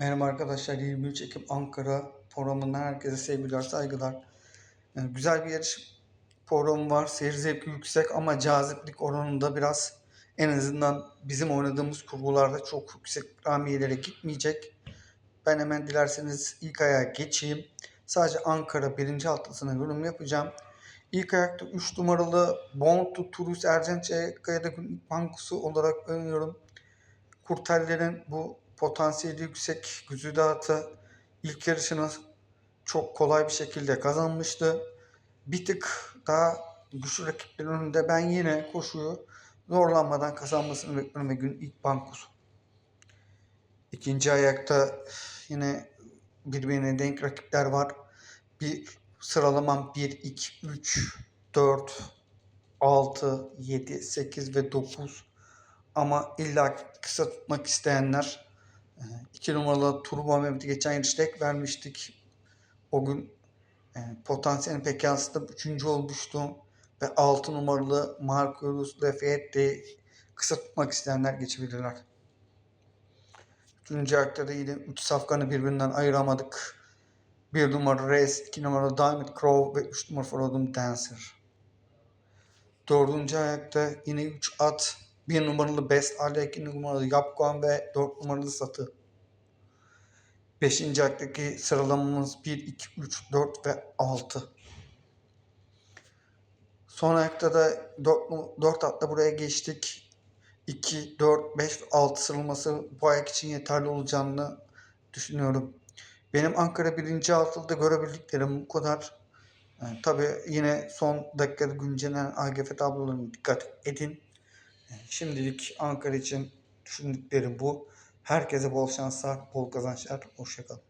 Merhaba arkadaşlar, 23 Ekim Ankara programından herkese sevgiler, saygılar. Ee, güzel bir yarış programı var. Seyir zevki yüksek ama caziplik oranında biraz en azından bizim oynadığımız kurgularda çok yüksek ramiyelere gitmeyecek. Ben hemen dilerseniz ilk ayağa geçeyim. Sadece Ankara birinci haftasına yorum yapacağım. İlk ayakta 3 numaralı Born to Turus Ercençe Kayada Günlük Bankusu olarak öneriyorum. Kurtellerin bu potansiyeli yüksek güzide atı ilk yarışını çok kolay bir şekilde kazanmıştı. Bir tık daha güçlü rakiplerin önünde ben yine koşuyu zorlanmadan kazanmasını bekliyorum ve gün ilk bankosu. İkinci ayakta yine birbirine denk rakipler var. Bir sıralamam 1, 2, 3, 4, 6, 7, 8 ve 9. Ama illa kısa tutmak isteyenler 2 numaralı Turbo Mehmet'i geçen yarışta ek vermiştik. O gün e, potansiyelini pek yansıtıp 3. olmuştu. Ve 6 numaralı Marcus Lafayette kısa tutmak isteyenler geçebilirler. Üçüncü ayakta yine 3 safkanı birbirinden ayıramadık. 1 numara Race, 2 numara Diamond Crow ve 3 numara Frozen Dancer. Dördüncü ayakta yine 3 at. 1 numaralı Best Ali, 2 numaralı Yapguan ve 4 numaralı Satı. 5. ayaktaki sıralamamız 1, 2, 3, 4 ve 6. Son ayakta da 4, 4 atla buraya geçtik. 2, 4, 5 ve 6 sıralaması bu ayak için yeterli olacağını düşünüyorum. Benim Ankara 1. altılıda görebildiklerim bu kadar. Yani tabii yine son dakikada güncellenen AGF tablolarına dikkat edin. Şimdilik Ankara için düşündüklerim bu. Herkese bol şanslar, bol kazançlar. Hoşçakalın.